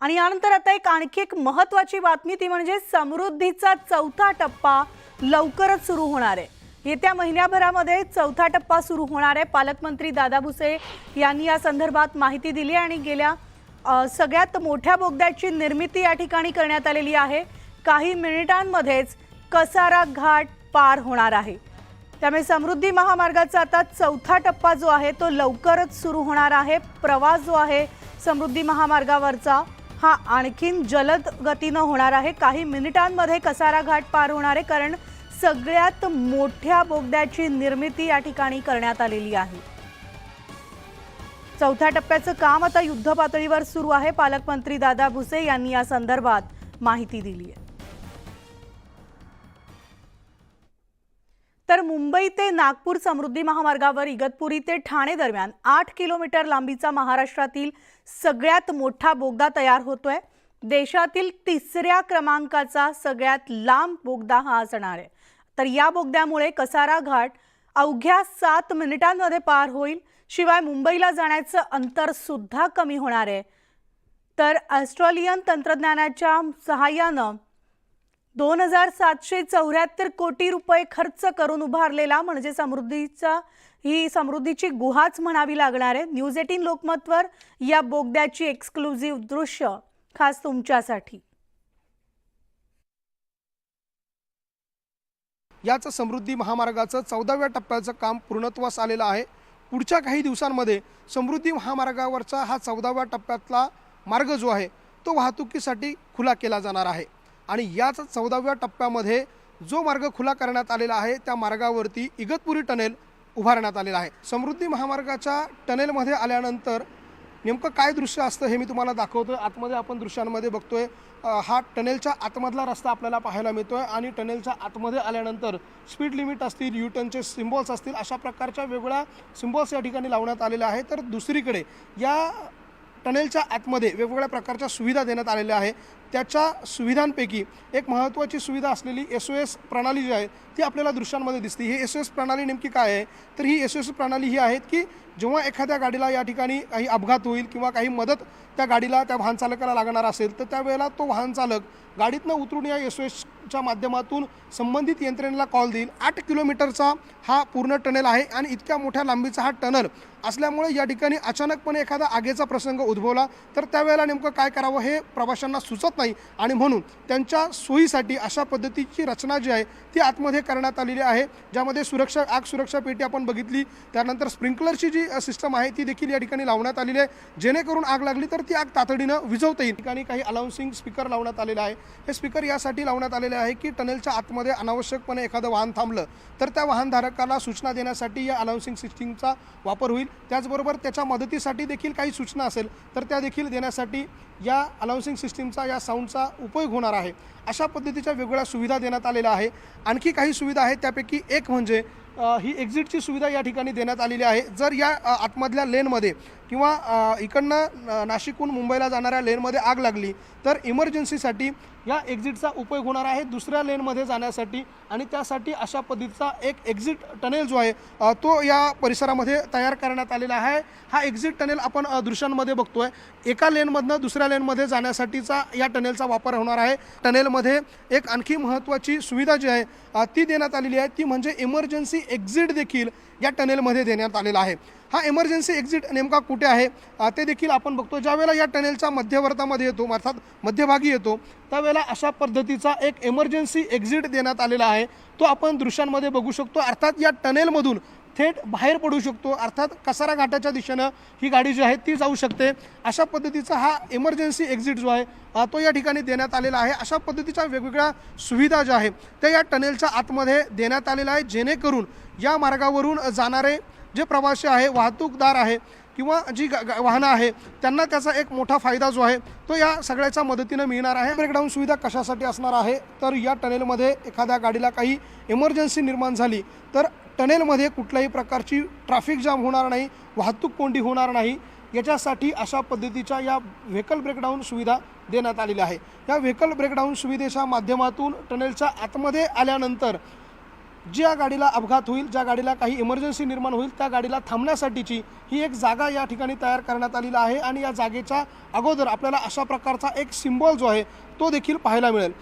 आणि यानंतर आता एक आणखी एक महत्वाची बातमी ती म्हणजे समृद्धीचा चौथा टप्पा लवकरच सुरू होणार आहे. येत्या महिन्याभरामध्ये चौथा टप्पा सुरू होणार आहे. पालकमंत्री दादा भुसे यांनी या संदर्भात माहिती दिली आणि गेल्या सगळ्यात मोठ्या बोगद्याची निर्मिती या ठिकाणी करण्यात आलेली आहे. काही मिनिटांमध्येच कसारा घाट पार होणार आहे. त्यामुळे समृद्धी महामार्गाचा आता चौथा टप्पा जो आहे तो लवकरच सुरू होणार आहे. प्रवास जो आहे समृद्धी महामार्गावरचा हा आणखीन जलद गतीनं होणार आहे. काही मिनिटांमध्ये कसारा घाट पार होणार आहे कारण सगळ्यात मोठ्या बोगद्याची निर्मिती या ठिकाणी करण्यात आलेली आहे. चौथ्या टप्प्याचं काम आता युद्ध पातळीवर सुरू आहे. पालकमंत्री दादा भुसे यांनी या संदर्भात माहिती दिली आहे. तर मुंबई ते नागपूर समृद्धी महामार्गावर इगतपुरी ते ठाणे दरम्यान आठ किलोमीटर लांबीचा महाराष्ट्रातील सगळ्यात मोठा बोगदा तयार होतोय. देशातील तिसऱ्या क्रमांकाचा सगळ्यात लांब बोगदा हा असणार आहे. तर या बोगद्यामुळे कसारा घाट अवघ्या सात मिनिटांमध्ये पार होईल. शिवाय मुंबईला जाण्याचं अंतर सुद्धा कमी होणार आहे. तर ऑस्ट्रेलियन तंत्रज्ञानाच्या सहाय्यानं दोन हजार सातशे चौऱ्याहत्तर कोटी रुपये खर्च करून उभारलेला म्हणजे समृद्धीचा ही समृद्धीची गुहाच म्हणावी लागणार आहे. न्यूज एटीन लोकमतवर या बोगद्याची एक्सक्लुझिव्ह दृश्य खास तुमच्यासाठी. याच समृद्धी महामार्गाचं चौदाव्या टप्प्याचं काम पूर्णत्वास आलेलं आहे. पुढच्या काही दिवसांमध्ये समृद्धी महामार्गावरचा हा चौदाव्या टप्प्यातला मार्ग जो आहे तो वाहतुकीसाठी खुला केला जाणार आहे. आणि याच चौदाव्या टप्प्यामध्ये जो मार्ग खुला करण्यात आलेला आहे त्या मार्गावरती इगतपुरी टनेल उभारण्यात आलेला आहे. समृद्धी महामार्गाच्या टनेलमध्ये आल्यानंतर नेमकं काय दृश्य असतं हे मी तुम्हाला दाखवतो आतमध्ये आपण दृश्यांमध्ये बघतोय हा टनेलच्या आतमधला रस्ता आपल्याला पाहायला मिळतोय आणि टनेलच्या आतमध्ये आल्यानंतर स्पीड लिमिट असतील युटर्नचे सिम्बॉल्स असतील अशा प्रकारच्या वेगवेगळ्या सिम्बॉल्स या ठिकाणी लावण्यात आलेल्या आहे तर दुसरीकडे या टनेलच्या आतमध्ये वेगवेगळ्या प्रकारच्या सुविधा देण्यात आलेल्या आहे. त्याच्या सुविधांपैकी एक महत्त्वाची सुविधा असलेली एस ओ एस प्रणाली जी आहे ती आपल्याला दृश्यांमध्ये दिसते. ही एस ओ एस प्रणाली नेमकी काय आहे? तर ही एस ओ एस प्रणाली ही आहेत की जेव्हा एखाद्या गाडीला या ठिकाणी काही अपघात होईल किंवा काही मदत त्या गाडीला त्या वाहनचालकाला लागणार असेल तर त्यावेळेला तो वाहनचालक गाडीतनं उतरून या एस ओ एसच्या माध्यमातून संबंधित यंत्रणेला कॉल देईल. आठ किलोमीटरचा हा पूर्ण टनेल आहे आणि इतक्या मोठ्या लांबीचा हा टनल असल्यामुळे या ठिकाणी अचानकपणे एखादा आगेचा प्रसंग उद्भवला तर त्यावेळेला नेमकं काय करावं हे प्रवाशांना सुचत नाही. आणि म्हणून त्यांच्या सोयीसाठी अशा पद्धतीची रचना जी आहे ती आतमध्ये करण्यात आलेली आहे ज्यामध्ये सुरक्षा आग सुरक्षा पेटी आपण बघितली. त्यानंतर स्प्रिंकलरची जी सिस्टम आहे ती देखील या ठिकाणी लावण्यात आलेली आहे. जेणेकरून आग लागली तर ती आग तातडीनं विझवता येईल. ठिकाणी काही अलाउन्सिंग स्पीकर लावण्यात आलेलं आहे. हे स्पीकर यासाठी लावण्यात आलेले आहे की टनेलच्या आतमध्ये अनावश्यकपणे एखादं वाहन थांबलं तर त्या वाहनधारकाला सूचना देण्यासाठी या अलाउन्सिंग सिस्टीमचा वापर होईल. त्याचबरोबर त्याच्या मदतीसाठी देखील काही सूचना असेल तर त्या देखील देण्यासाठी या अलाउन्सिंग सिस्टीमचा या साऊंडचा उपयोग होणार आहे. अशा पद्धतीच्या वेगवेगळ्या सुविधा देण्यात आलेल्या आहे. आणखी काही सुविधा आहेत त्यापैकी एक म्हणजे ही एक्झिटची सुविधा या ठिकाणी देण्यात आलेली आहे. जर या आतमधल्या लेनमध्ये किंवा इकडनं नाशिकहून मुंबईला जाणाऱ्या लेनमध्ये आग लागली तर इमर्जन्सीसाठी या एक्झिटचा उपयोग होणार आहे दुसऱ्या लेनमध्ये जाण्यासाठी आणि त्यासाठी अशा पद्धतीचा एक एक्झिट टनेल जो आहे तो या परिसरामध्ये तयार करण्यात आलेला आहे. हा एक्झिट टनेल आपण दृश्यांमध्ये दृश्यांमध्ये बघतोय. एका लेनमधनं दुसऱ्या लेनमध्ये जाण्यासाठीचा या टनेलचा वापर होणार आहे. टनेलमध्ये एक आणखी महत्त्वाची सुविधा जी आहे ती देण्यात आलेली आहे. ती म्हणजे इमर्जन्सी एक्झिट देखील या टनेलमध्ये देण्यात आलेला आहे. हा इमर्जन्सी एक्झिट नेमका कुठे आहे? ते देखील आपण बघतो. ज्यावेळेला या टनेलचा मध्यवर्तामध्ये येतो अर्थात मध्यभागी येतो त्यावेळेला अशा पद्धतीचा एक इमर्जन्सी एक्झिट देण्यात आलेला आहे. तो आपण दृश्यांमध्ये बघू शकतो. अर्थात या टनेलमधून थेट बाहेर पडू शकतो. अर्थात कसारा घाटाच्या दिशेनं ही गाडी जी आहे ती जाऊ शकते. अशा पद्धतीचा हा इमर्जन्सी एक्झिट जो आहे तो या ठिकाणी देण्यात आलेला आहे. अशा पद्धतीच्या वेगवेगळ्या सुविधा ज्या आहेत त्या या टनेलच्या आतमध्ये देण्यात आलेल्या आहे जेणेकरून या मार्गावरून जाणारे जे प्रवासी आहे वाहतूकदार आहे किंवा जी गा- वाहनं आहे त्यांना त्याचा एक मोठा फायदा जो आहे तो या सगळ्याच्या मदतीनं मिळणार आहे. ब्रेकडाऊन सुविधा कशासाठी असणार आहे? तर या टनेलमध्ये एखाद्या गाडीला काही इमर्जन्सी निर्माण झाली तर टनेलमध्ये कुठल्याही प्रकारची ट्रॅफिक जाम होणार नाही वाहतूक कोंडी होणार नाही. याच्यासाठी अशा पद्धतीच्या या व्हेकल ब्रेकडाऊन सुविधा देण्यात आलेल्या आहे या व्हेकल ब्रेकडाऊन सुविधेच्या माध्यमातून टनेलच्या आतमध्ये आल्यानंतर ज्या गाडीला अपघात होईल ज्या गाडीला काही इमर्जन्सी निर्माण होईल त्या गाडीला थांबण्यासाठीची ही एक जागा या ठिकाणी तयार करण्यात आलेली आहे आणि या जागेच्या अगोदर आपल्याला अशा प्रकारचा एक सिम्बॉल जो आहे तो देखील पाहायला मिळेल.